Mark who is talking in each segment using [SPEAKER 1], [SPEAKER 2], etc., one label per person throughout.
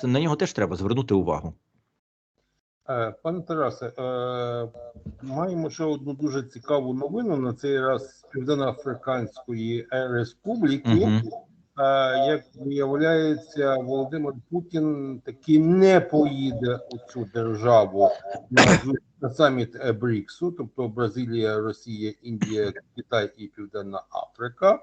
[SPEAKER 1] це на нього теж треба звернути увагу.
[SPEAKER 2] Е, Пане Тарасе, е, маємо ще одну дуже цікаву новину на цей раз з Південно-Африканської Республіки. Е, Як виявляється, Володимир Путін таки не поїде у цю державу на, на саміт БРІКСу, тобто Бразилія, Росія, Індія, Китай і Південна Африка.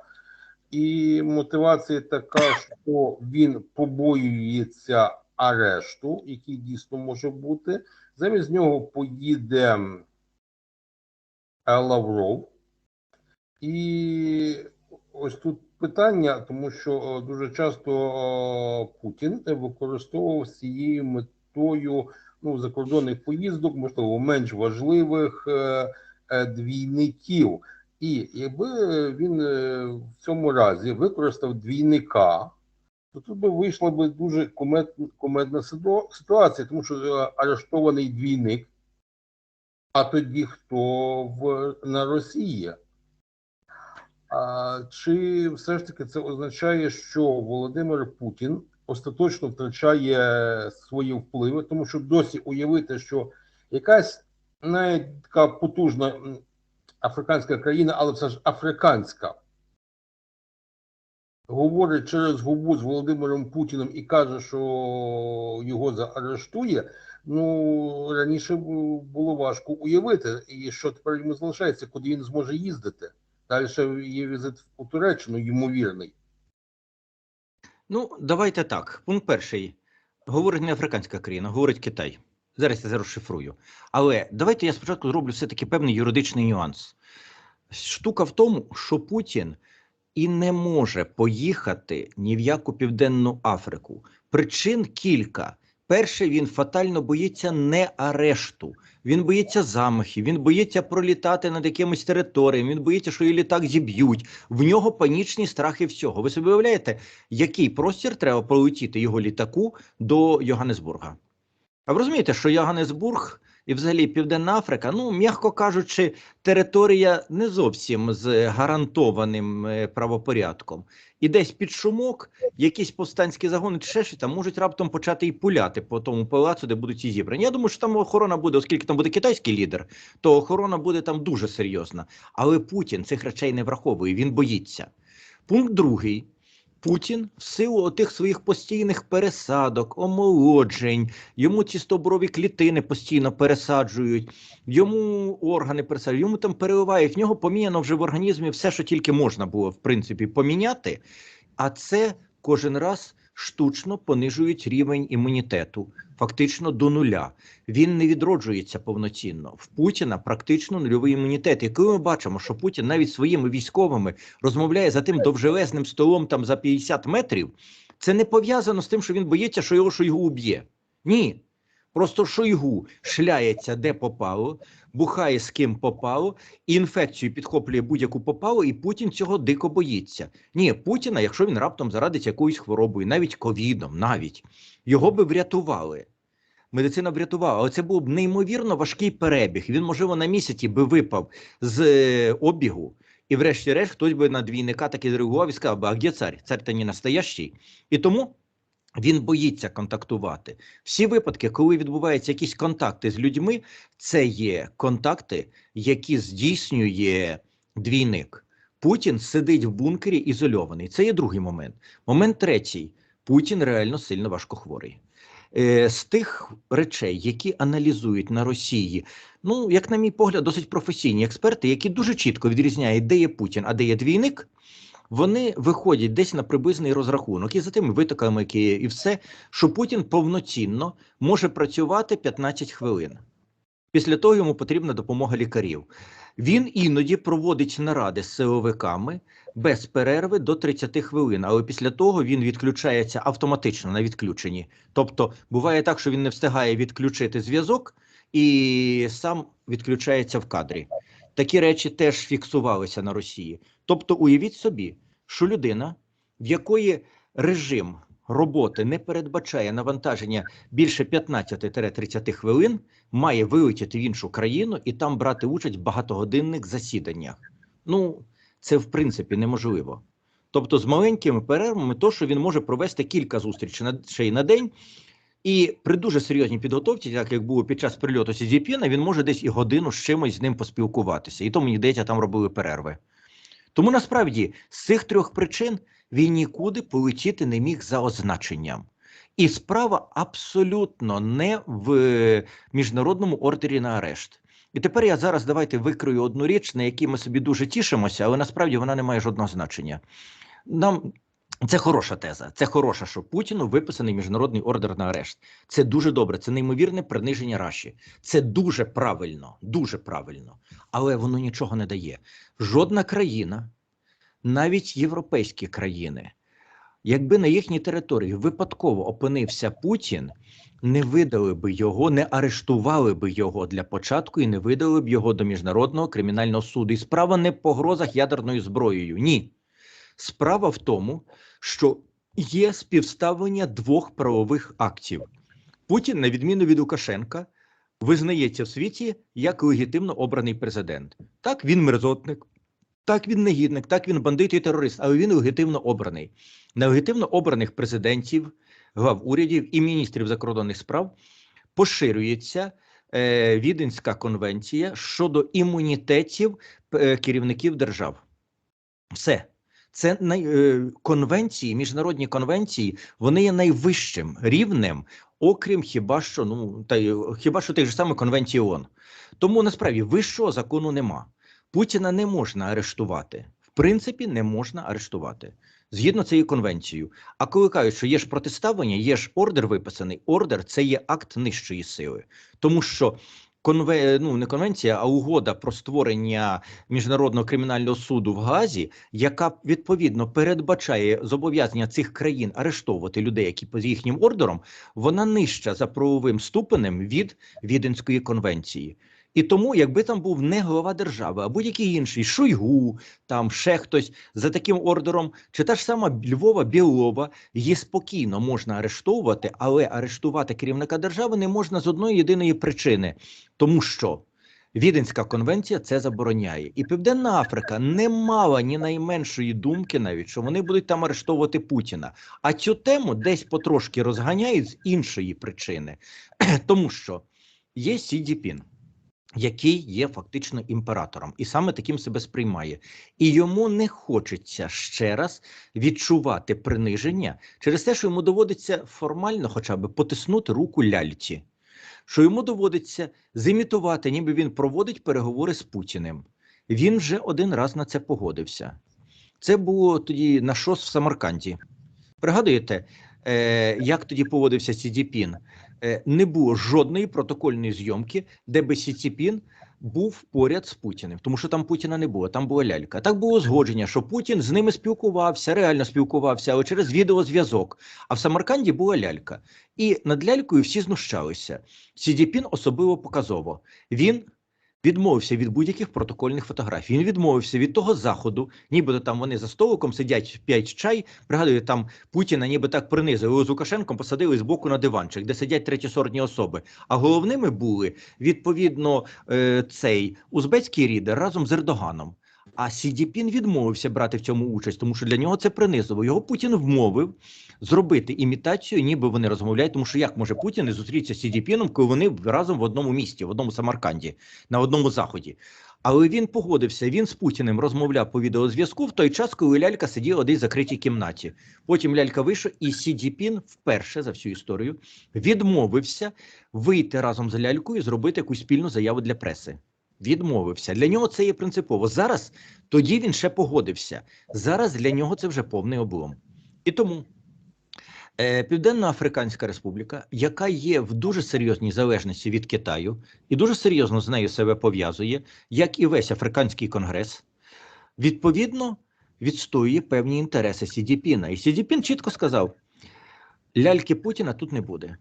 [SPEAKER 2] І мотивація така, що він побоюється арешту, який дійсно може бути. Замість нього поїде е, Лавров. І ось тут питання, тому що е, дуже часто е, Путін використовував з цією метою ну, закордонних поїздок, можливо, менш важливих двійників. І якби він е, в цьому разі використав двійника, то тут би вийшла би дуже кумет, кумедна ситуація, тому що е, арештований двійник, а тоді хто в, на Росії? А, чи все ж таки це означає, що Володимир Путін остаточно втрачає свої впливи, тому що досі уявити, що якась навіть така потужна африканська країна, але все ж африканська, говорить через губу з Володимиром Путіним і каже, що його заарештує. Ну раніше було важко уявити, і що тепер йому залишається, куди він зможе їздити. Далі є візит у Туреччину, ймовірний.
[SPEAKER 1] Ну, давайте так. Пункт перший. Говорить не африканська країна, говорить Китай. Зараз я це розшифрую. Але давайте я спочатку зроблю все-таки певний юридичний нюанс. Штука в тому, що Путін і не може поїхати ні в яку Південну Африку. Причин кілька. Перше, він фатально боїться не арешту. Він боїться замахів, він боїться пролітати над якимось територіями, він боїться, що її літак зіб'ють. В нього панічні страхи всього. Ви собі уявляєте, який простір треба полетіти його літаку до Йоганнесбурга? А ви розумієте, що Йоганнесбург і взагалі Південна Африка, ну, м'яко кажучи, територія не зовсім з гарантованим е, правопорядком. І десь під шумок якісь повстанські загони чи ще там можуть раптом почати і пуляти по тому палацу, де будуть ці зібрані. Я думаю, що там охорона буде, оскільки там буде китайський лідер, то охорона буде там дуже серйозна. Але Путін цих речей не враховує, він боїться. Пункт другий. Путін в силу отих своїх постійних пересадок, омолоджень, йому ці стоборові клітини постійно пересаджують, йому органи пересаджують, йому там переливають. В нього поміняно вже в організмі все, що тільки можна було, в принципі, поміняти. А це кожен раз штучно понижують рівень імунітету, фактично до нуля. Він не відроджується повноцінно. В Путіна практично нульовий імунітет. Коли ми бачимо, що Путін навіть своїми військовими розмовляє за тим довжелезним столом там за 50 метрів, це не пов'язано з тим, що він боїться, що його Шойгу уб'є. Ні. Просто Шойгу шляється де попало, бухає з ким попало, і інфекцію підхоплює будь-яку попало, і Путін цього дико боїться. Ні, Путіна, якщо він раптом зарадить якоюсь хворобою, навіть ковідом, навіть його би врятували. Медицина врятувала, але це був б неймовірно важкий перебіг. Він, можливо, на місяці би випав з е, обігу, і, врешті-решт, хтось би на двійника таки зреагував і сказав би, а де цар? Цар то не настоящий. І тому він боїться контактувати. Всі випадки, коли відбуваються якісь контакти з людьми, це є контакти, які здійснює двійник. Путін сидить в бункері ізольований. Це є другий момент. Момент третій. Путін реально сильно важкохворий. Е, з тих речей, які аналізують на Росії, ну, як на мій погляд, досить професійні експерти, які дуже чітко відрізняють, де є Путін, а де є двійник, вони виходять десь на приблизний розрахунок і за тими витоками, які і все, що Путін повноцінно може працювати 15 хвилин. Після того йому потрібна допомога лікарів. Він іноді проводить наради з силовиками без перерви до 30 хвилин, але після того він відключається автоматично на відключенні. Тобто буває так, що він не встигає відключити зв'язок і сам відключається в кадрі. Такі речі теж фіксувалися на Росії. Тобто, уявіть собі, що людина, в якої режим роботи не передбачає навантаження більше 15-30 хвилин, має вилетіти в іншу країну і там брати участь в багатогодинних засіданнях. Ну, це в принципі неможливо. Тобто, з маленькими перервами, то, що він може провести кілька зустрічей на, день, І при дуже серйозній підготовці, так як було під час прильоту Сізіпіна, він може десь і годину з чимось з ним поспілкуватися. І то мені здається, там робили перерви. Тому насправді з цих трьох причин він нікуди полетіти не міг за означенням. І справа абсолютно не в е, міжнародному ордері на арешт. І тепер я зараз давайте викрию одну річ, на якій ми собі дуже тішимося, але насправді вона не має жодного значення. Нам це хороша теза. Це хороша, що Путіну виписаний міжнародний ордер на арешт. Це дуже добре. Це неймовірне приниження Раші. Це дуже правильно, дуже правильно. Але воно нічого не дає. Жодна країна, навіть європейські країни, якби на їхній території випадково опинився Путін, не видали би його, не арештували би його для початку і не видали б його до міжнародного кримінального суду. І справа не в погрозах ядерною зброєю. Ні. Справа в тому, що є співставлення двох правових актів. Путін, на відміну від Лукашенка, визнається в світі як легітимно обраний президент. Так, він мерзотник, так він негідник, так він бандит і терорист, але він легітимно обраний. На легітимно обраних президентів, глав урядів і міністрів закордонних справ поширюється е, Віденська конвенція щодо імунітетів е, керівників держав. Все. Це е, конвенції, міжнародні конвенції, вони є найвищим рівнем, окрім хіба що ну та хіба що тих же самих конвенцій ООН. Тому насправді вищого закону нема. Путіна не можна арештувати. В принципі, не можна арештувати згідно цією конвенцією. А коли кажуть, що є ж протиставлення, є ж ордер виписаний. Ордер це є акт нижчої сили, тому що. Конве... ну, не конвенція, а угода про створення міжнародного кримінального суду в Газі, яка відповідно передбачає зобов'язання цих країн арештовувати людей, які по їхнім ордером, вона нижча за правовим ступенем від Віденської конвенції. І тому, якби там був не голова держави, а будь-який інший Шойгу, там ще хтось за таким ордером, чи та ж сама Львова Білова, її спокійно можна арештовувати, але арештувати керівника держави не можна з одної єдиної причини, тому що Віденська конвенція це забороняє, і Південна Африка не мала ні найменшої думки, навіть що вони будуть там арештовувати Путіна. А цю тему десь потрошки розганяють з іншої причини, тому що є Сі Дзіпін, який є фактично імператором, і саме таким себе сприймає, і йому не хочеться ще раз відчувати приниження через те, що йому доводиться формально, хоча б потиснути руку ляльці що йому доводиться зімітувати, ніби він проводить переговори з Путіним. Він вже один раз на це погодився. Це було тоді на шос в Самарканді. Пригадуєте, як тоді поводився Сі Цзіпін? Е, не було жодної протокольної зйомки, де би Сі Цзіпін був поряд з Путіним, тому що там Путіна не було, там була лялька. Так було згодження, що Путін з ними спілкувався, реально спілкувався, але через відеозв'язок. А в Самарканді була лялька. І над лялькою всі знущалися. Сідіпін особливо показово. Він відмовився від будь-яких протокольних фотографій. Він відмовився від того заходу, нібито там вони за столиком сидять п'ять чай. Пригадую, там Путіна ніби так принизили з Лукашенком, посадили з боку на диванчик, де сидять третєсортні особи. А головними були відповідно е, цей узбецький рідер разом з Ердоганом. А Сідіпін відмовився брати в цьому участь, тому що для нього це принизливо. Його Путін вмовив зробити імітацію, ніби вони розмовляють. Тому що як може Путін не зустрітися з Сідіпіном, коли вони разом в одному місті, в одному Самарканді, на одному заході. Але він погодився. Він з Путіним розмовляв по відеозв'язку в той час, коли лялька сиділа десь в закритій кімнаті. Потім лялька вийшла, і Сідіпін вперше за всю історію відмовився вийти разом з лялькою і зробити якусь спільну заяву для преси. Відмовився. Для нього це є принципово. Зараз тоді він ще погодився. Зараз для нього це вже повний облом. І тому е, Південно-Африканська Республіка, яка є в дуже серйозній залежності від Китаю, і дуже серйозно з нею себе пов'язує, як і весь Африканський конгрес, відповідно відстоює певні інтереси Сідіпіна. І Сідіпін чітко сказав: ляльки Путіна тут не буде.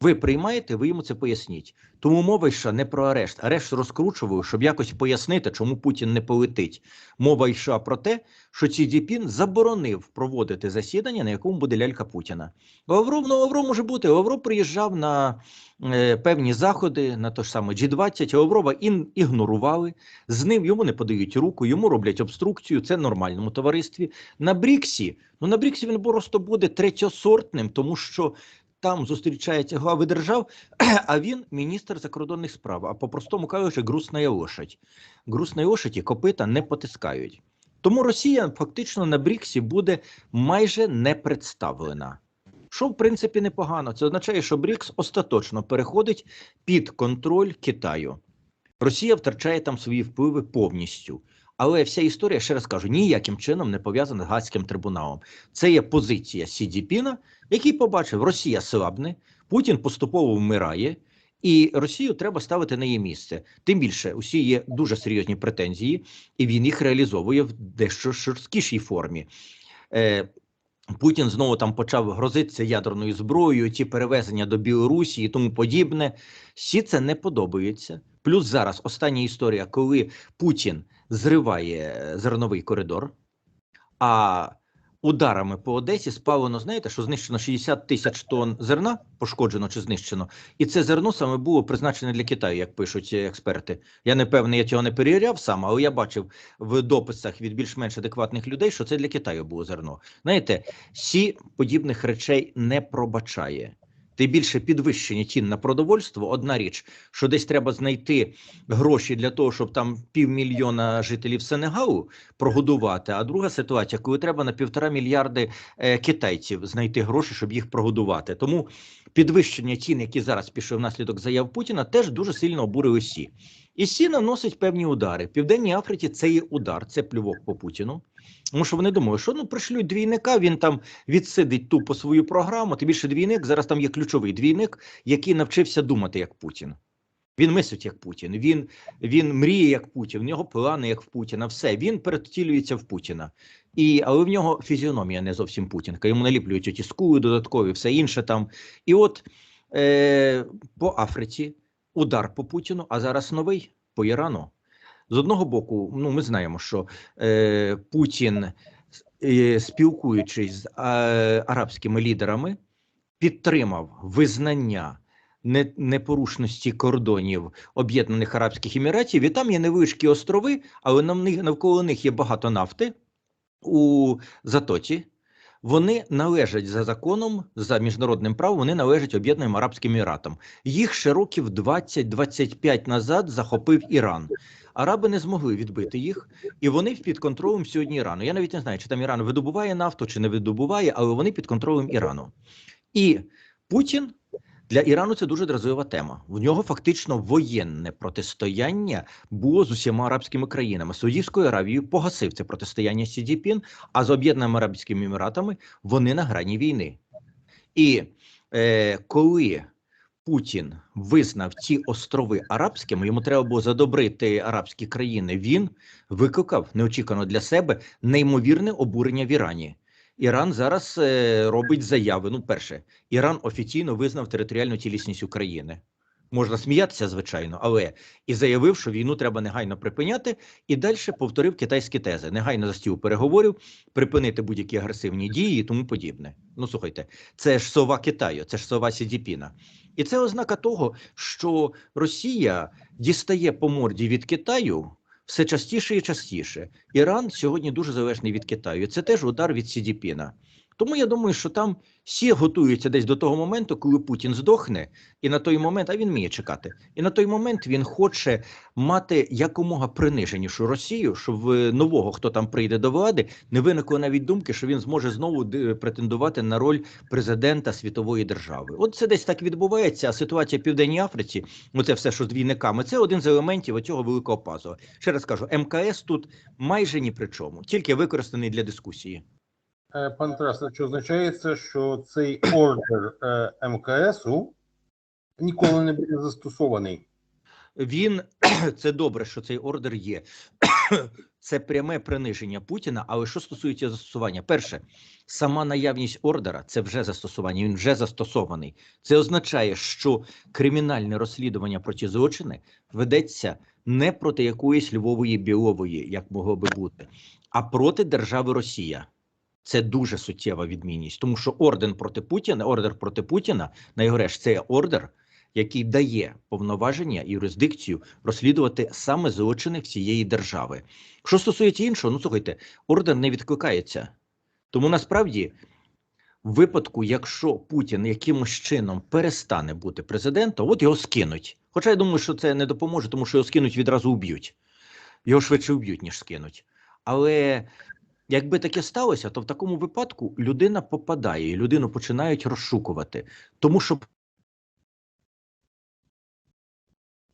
[SPEAKER 1] Ви приймаєте, ви йому це поясніть. Тому мова йшла не про арешт. Арешт розкручував, щоб якось пояснити, чому Путін не полетить. Мова йшла про те, що Ці Дзіпін заборонив проводити засідання, на якому буде лялька Путіна. Лавров, ну Лавров може бути. Лавров приїжджав на е, певні заходи, на то ж саме G20, Лаврова ін, ігнорували. З ним йому не подають руку, йому роблять обструкцію. Це в нормальному товаристві. На Бріксі, ну на Бріксі він просто буде третьосортним, тому що. Там зустрічаються глави держав, а він міністр закордонних справ. А по-простому кажучи, грустна лошадь. Грустної лошаді копита не потискають. Тому Росія фактично на Бріксі буде майже не представлена. Що в принципі непогано. Це означає, що БРІКС остаточно переходить під контроль Китаю. Росія втрачає там свої впливи повністю. Але вся історія, ще раз кажу, ніяким чином не пов'язана з Гаазьким трибуналом. Це є позиція Сі Цзіньпіна, який побачив, Росія слабне, Путін поступово вмирає, і Росію треба ставити на її місце. Тим більше, усі є дуже серйозні претензії, і він їх реалізовує в дещо жорсткішій формі. Е, Путін знову там почав грозитися ядерною зброєю, ті перевезення до Білорусі і тому подібне. Всі це не подобається. Плюс зараз остання історія, коли Путін зриває е, зерновий коридор, а ударами по Одесі спалено, знаєте, що знищено 60 тисяч тонн зерна, пошкоджено чи знищено, і це зерно саме було призначене для Китаю, як пишуть е, експерти. Я не певний, я цього не перевіряв сам, але я бачив в дописах від більш-менш адекватних людей, що це для Китаю було зерно. Знаєте, Сі подібних речей не пробачає. Тим більше підвищення цін на продовольство. Одна річ, що десь треба знайти гроші для того, щоб там півмільйона жителів Сенегалу прогодувати. А друга ситуація, коли треба на півтора мільярди е, китайців знайти гроші, щоб їх прогодувати. Тому підвищення цін, які зараз пішли внаслідок заяв Путіна, теж дуже сильно обурили Сі. І Сі наносить певні удари. В Південній Африці це є удар, це плювок по Путіну. Тому що вони думають, що ну пришлють двійника, він там відсидить тупо свою програму. Тим більше двійник зараз там є ключовий двійник, який навчився думати як Путін. Він мислить як Путін. Він він мріє як Путін. В нього плани як в Путіна. Все він перетілюється в Путіна. І але в нього фізіономія не зовсім путінка. Йому наліплюють оті скули додаткові, все інше там. І от е, по Африці удар по Путіну, а зараз новий по Ірану. З одного боку, ну ми знаємо, що е, Путін, е, спілкуючись з е, арабськими лідерами, підтримав визнання непорушності кордонів Об'єднаних Арабських Еміратів. І там є невеличкі острови, але нав, навколо них є багато нафти у Затоці. Вони належать за законом, за міжнародним правом, вони належать Об'єднаним Арабським Еміратам. Їх ще років 20-25 назад захопив Іран. Араби не змогли відбити їх, і вони під контролем сьогодні Ірану. Я навіть не знаю, чи там Іран видобуває нафту, чи не видобуває, але вони під контролем Ірану. І Путін для Ірану це дуже дразлива тема. В нього фактично воєнне протистояння було з усіма арабськими країнами. Саудівською Аравією погасив це протистояння Сі Цзіньпін, а з Об'єднаними Арабськими Еміратами вони на грані війни. І е, коли Путін визнав ці острови арабськими, йому треба було задобрити арабські країни. Він викликав неочікувано для себе неймовірне обурення в Ірані. Іран зараз е, робить заяви. Ну, перше, Іран офіційно визнав територіальну цілісність України. Можна сміятися, звичайно, але і заявив, що війну треба негайно припиняти, і далі повторив китайські тези: негайно за стіл переговорів, припинити будь-які агресивні дії і тому подібне. Ну слухайте, це ж сова Китаю, це ж сова Сідіпіна. І це ознака того, що Росія дістає по морді від Китаю все частіше і частіше. Іран сьогодні дуже залежний від Китаю. Це теж удар від Сідіпіна. Тому я думаю, що там всі готуються десь до того моменту, коли Путін здохне, і на той момент, а він вміє чекати. І на той момент він хоче мати якомога приниженішу Росію, щоб в нового, хто там прийде до влади, не виникло навіть думки, що він зможе знову претендувати на роль президента світової держави. От це десь так відбувається. А ситуація в Південній Африці, оце все, що з двійниками, це один з елементів цього великого пазу. Ще раз кажу, МКС тут майже ні при чому, тільки використаний для дискусії.
[SPEAKER 2] Е, Пан Тарас, що означає це, що цей ордер е, МКСу ніколи не буде застосований.
[SPEAKER 1] Він це добре, що цей ордер є. Це пряме приниження Путіна. Але що стосується застосування, перше, сама наявність ордера це вже застосування. Він вже застосований. Це означає, що кримінальне розслідування проти злочини ведеться не проти якоїсь Львової білової, як могло би бути, а проти держави Росія. Це дуже суттєва відмінність, тому що орден проти Путіна, ордер проти Путіна, найгореш, це ордер, який дає повноваження і юрисдикцію розслідувати саме злочини всієї держави. Що стосується іншого, ну слухайте, ордер не відкликається. Тому насправді в випадку, якщо Путін якимось чином перестане бути президентом, от його скинуть. Хоча я думаю, що це не допоможе, тому що його скинуть відразу уб'ють. Його швидше вб'ють, ніж скинуть. Але якби таке сталося, то в такому випадку людина попадає, і людину починають розшукувати. Тому що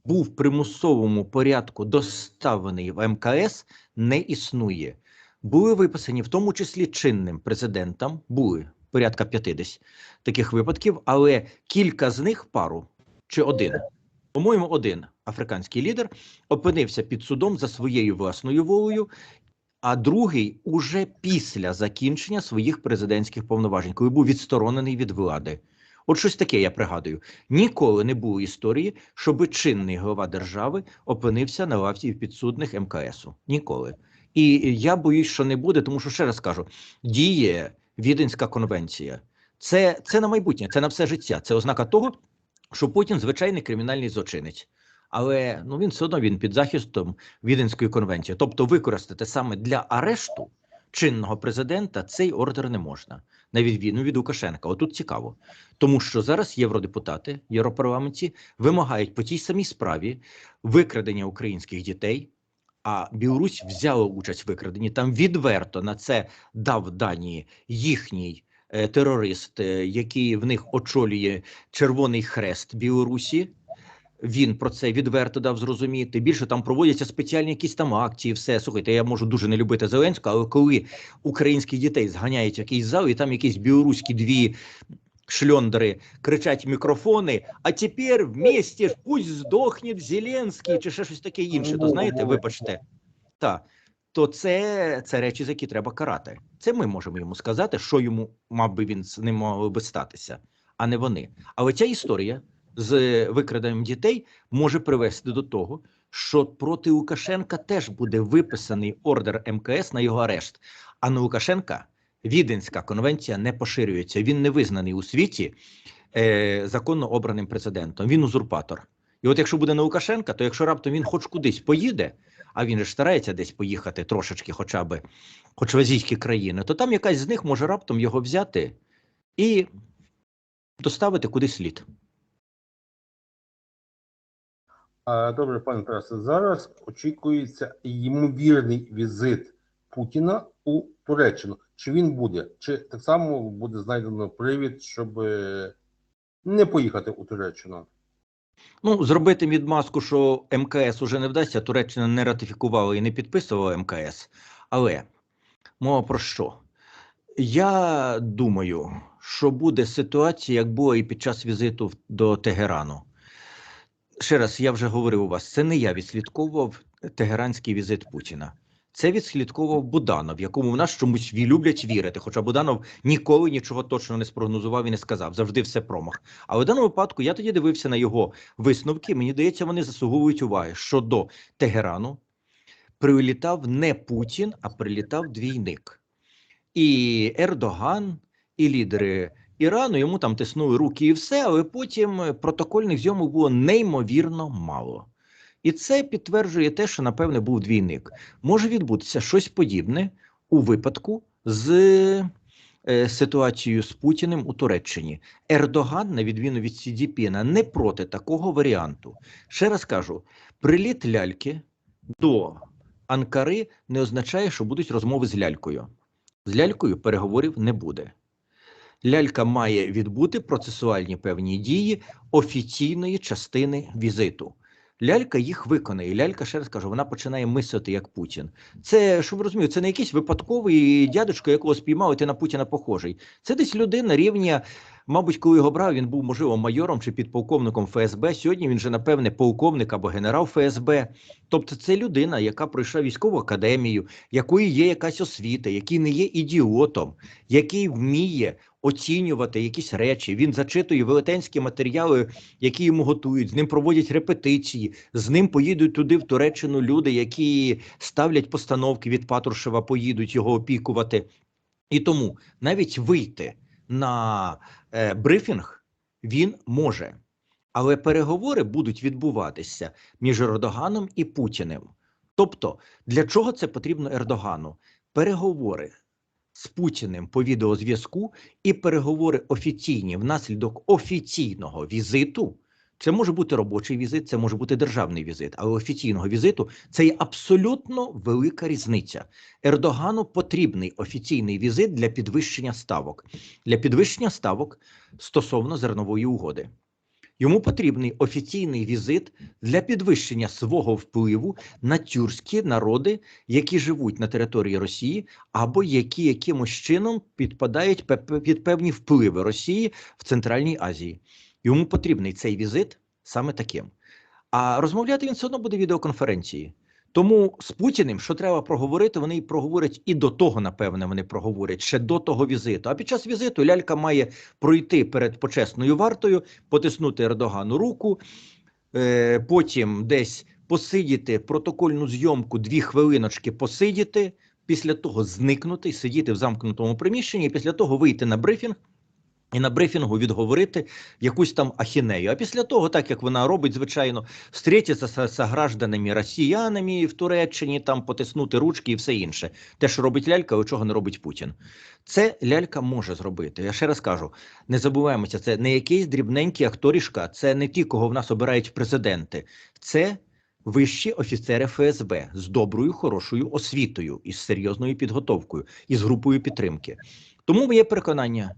[SPEAKER 1] був в примусовому порядку доставлений в МКС, не існує. Були виписані, в тому числі чинним президентам, були порядка 50 таких випадків, але кілька з них пару чи один, по-моєму, один африканський лідер опинився під судом за своєю власною волею, а другий уже після закінчення своїх президентських повноважень, коли був відсторонений від влади. От щось таке я пригадую. Ніколи не було історії, щоб чинний голова держави опинився на лавці підсудних МКСу. Ніколи. І я боюсь, що не буде, тому що ще раз кажу: діє Віденська конвенція. Це, це на майбутнє, це на все життя. Це ознака того, що Путін звичайний кримінальний злочинець. Але ну він все одно він під захистом Віденської конвенції. Тобто, використати саме для арешту чинного президента цей ордер не можна, на відміну від Лукашенка. Отут цікаво, тому що зараз євродепутати Європарламенті вимагають по тій самій справі викрадення українських дітей. А Білорусь взяла участь в викраденні. Там відверто на це дав дані їхній е, терорист, е, який в них очолює Червоний Хрест Білорусі. Він про це відверто дав зрозуміти. Більше там проводяться спеціальні якісь там акції. Все слухайте, я можу дуже не любити Зеленського, але коли українських дітей зганяють в якийсь зал, і там якісь білоруські дві шльондери кричать в мікрофони. А тепер вместе ж пусть здохне Зеленський, чи ще щось таке інше. То знаєте, вибачте, так. То це, це речі, за які треба карати. Це ми можемо йому сказати, що йому мав би він з ним мав би статися, а не вони. Але ця історія з викраденням дітей може привести до того, що проти Лукашенка теж буде виписаний ордер МКС на його арешт. А на Лукашенка Віденська конвенція не поширюється. Він не визнаний у світі е, законно обраним президентом. Він узурпатор. І от якщо буде на Лукашенка, то якщо раптом він хоч кудись поїде, а він ж старається десь поїхати трошечки, хоча б хоч в азійські країни, то там якась з них може раптом його взяти і доставити куди слід.
[SPEAKER 2] Добре, пане Тарасе, зараз очікується ймовірний візит Путіна у Туреччину. Чи він буде? Чи так само буде знайдено привід, щоб е, не поїхати у Туреччину?
[SPEAKER 1] Ну, зробити відмазку, що МКС уже не вдасться. Туреччина не ратифікувала і не підписувала МКС. Але мова про що? Я думаю, що буде ситуація, як було і під час візиту до Тегерану. Ще раз, я вже говорив у вас, це не я відслідковував тегеранський візит Путіна. Це відслідковував Буданов, якому в нас чомусь люблять вірити. Хоча Буданов ніколи нічого точно не спрогнозував і не сказав. Завжди все промах. Але в даному випадку я тоді дивився на його висновки. Мені здається, вони заслуговують уваги, що до Тегерану прилітав не Путін, а прилітав двійник. І Ердоган, і лідери Ірану йому там тиснули руки і все, але потім е, протокольних зйомок було неймовірно мало. І це підтверджує те, що напевне був двійник. Може відбутися щось подібне у випадку з е, ситуацією з Путіним у Туреччині. Ердоган, на відміну від Сідіпіна, не проти такого варіанту. Ще раз кажу: приліт ляльки до Анкари не означає, що будуть розмови з лялькою. З лялькою переговорів не буде. Лялька має відбути процесуальні певні дії офіційної частини візиту. Лялька їх виконає. Лялька, ще раз кажу, вона починає мислити як Путін. Це, щоб ви розуміли, це не якийсь випадковий дядечко, якого спіймали, ти на Путіна похожий. Це десь людина рівня. Мабуть, коли його брав, він був можливо майором чи підполковником ФСБ. Сьогодні він же, напевне, полковник або генерал ФСБ. Тобто, це людина, яка пройшла військову академію, якої є якась освіта, який не є ідіотом, який вміє оцінювати якісь речі. Він зачитує велетенські матеріали, які йому готують. З ним проводять репетиції. З ним поїдуть туди в Туреччину люди, які ставлять постановки від Патрушева, поїдуть його опікувати. І тому навіть вийти на е, брифінг він може. Але переговори будуть відбуватися між Ердоганом і Путіним. Тобто, для чого це потрібно Ердогану? Переговори з Путіним по відеозв'язку і переговори офіційні внаслідок офіційного візиту. Це може бути робочий візит, це може бути державний візит, але офіційного візиту це є абсолютно велика різниця. Ердогану потрібний офіційний візит для підвищення ставок, для підвищення ставок стосовно зернової угоди. Йому потрібний офіційний візит для підвищення свого впливу на тюркські народи, які живуть на території Росії, або які якимось чином підпадають під певні впливи Росії в Центральній Азії. Йому потрібний цей візит саме таким. А розмовляти він все одно буде відеоконференції. Тому з Путіним, що треба проговорити, вони і проговорять і до того, напевне, вони проговорять ще до того візиту. А під час візиту лялька має пройти перед почесною вартою, потиснути Ердогану руку, е, потім десь посидіти протокольну зйомку, дві хвилиночки посидіти, після того зникнути, сидіти в замкнутому приміщенні, і після того вийти на брифінг. І на брифінгу відговорити якусь там ахінею. А після того, так як вона робить, звичайно, зустрітися з, з гражданами росіянами в Туреччині, там потиснути ручки і все інше. Те, що робить лялька, а чого не робить Путін. Це лялька може зробити. Я ще раз кажу: не забуваємося, це не якийсь дрібненький акторішка, це не ті, кого в нас обирають президенти. Це вищі офіцери ФСБ з доброю, хорошою освітою, із серйозною підготовкою, із групою підтримки. Тому моє переконання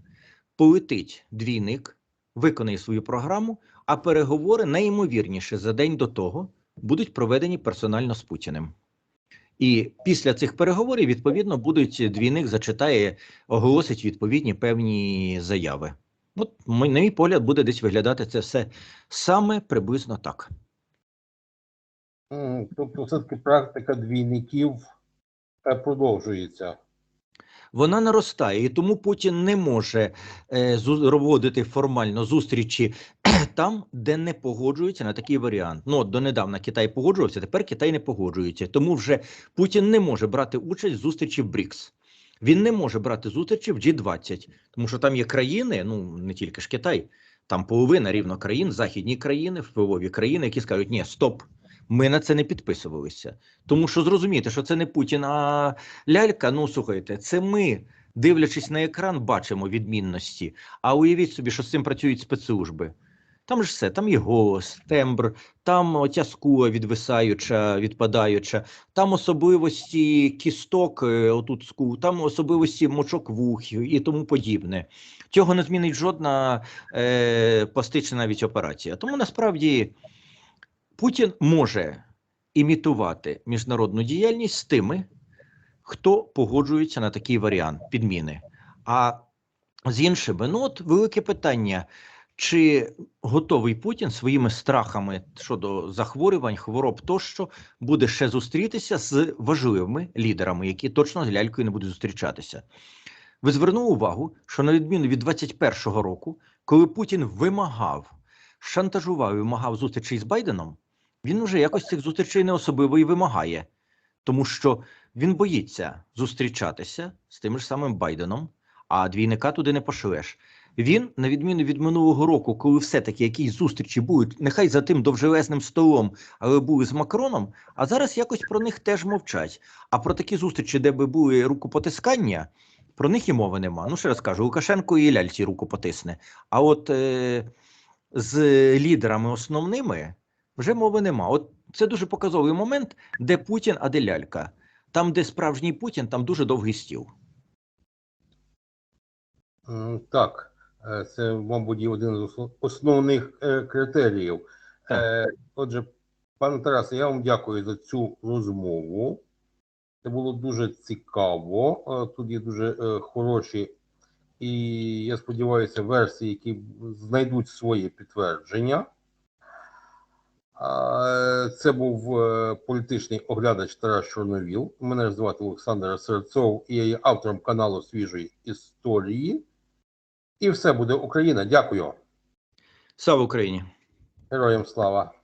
[SPEAKER 1] полетить двійник, виконає свою програму, а переговори найімовірніше за день до того будуть проведені персонально з Путіним. І після цих переговорів, відповідно, будуть двійник зачитає, оголосить відповідні певні заяви. От, на мій погляд, буде десь виглядати це все саме приблизно так.
[SPEAKER 2] Тобто, все-таки практика двійників е, продовжується.
[SPEAKER 1] Вона наростає, і тому Путін не може е, проводити формально зустрічі там, де не погоджуються на такий варіант. Ну, от донедавна Китай погоджувався, тепер Китай не погоджується. Тому вже Путін не може брати участь в зустрічі в БРІКС. Він не може брати зустрічі в G20, тому що там є країни, ну не тільки ж Китай, там половина рівно країн, західні країни, впливові країни, які скажуть, ні, стоп, ми на це не підписувалися. Тому що зрозуміти, що це не Путін, а лялька. Ну слухайте, це ми, дивлячись на екран, бачимо відмінності. А уявіть собі, що з цим працюють спецслужби. Там ж все, там є голос, тембр, там оця скула відвисаюча, відпадаюча, там особливості кісток, е, отут скул, там особливості мочок вух і тому подібне. Цього не змінить жодна е, пластична навіть операція. Тому насправді Путін може імітувати міжнародну діяльність з тими, хто погоджується на такий варіант підміни. А з іншими, ну от велике питання. Чи готовий Путін своїми страхами щодо захворювань, хвороб тощо буде ще зустрітися з важливими лідерами, які точно з лялькою не будуть зустрічатися? Ви звернули увагу, що на відміну від 21-го року, коли Путін вимагав, шантажував і вимагав зустрічей з Байденом, він уже якось цих зустрічей не особливо і вимагає, тому що він боїться зустрічатися з тим ж самим Байденом, а двійника туди не пошлеш. Він, на відміну від минулого року, коли все-таки якісь зустрічі будуть, нехай за тим довжелезним столом, але були з Макроном, а зараз якось про них теж мовчать. А про такі зустрічі, де би були рукопотискання, про них і мови нема. Ну, ще раз кажу, Лукашенко і ляльці руку потисне. А от е, з лідерами основними вже мови нема. От це дуже показовий момент, де Путін, а де лялька. Там, де справжній Путін, там дуже довгий стіл.
[SPEAKER 2] Так, е, це, мабуть, є один з основних е, критеріїв.
[SPEAKER 1] Так.
[SPEAKER 2] Е, Отже, пане Тарасе, я вам дякую за цю розмову. Це було дуже цікаво. Тут є дуже хороші і, я сподіваюся, версії, які знайдуть своє підтвердження. Це був е, політичний оглядач Тарас Чорновіл. Мене звати Олександр Серцов і я є автором каналу Свіжої історії. І все буде Україна. Дякую.
[SPEAKER 1] Слава Україні!
[SPEAKER 2] Героям слава!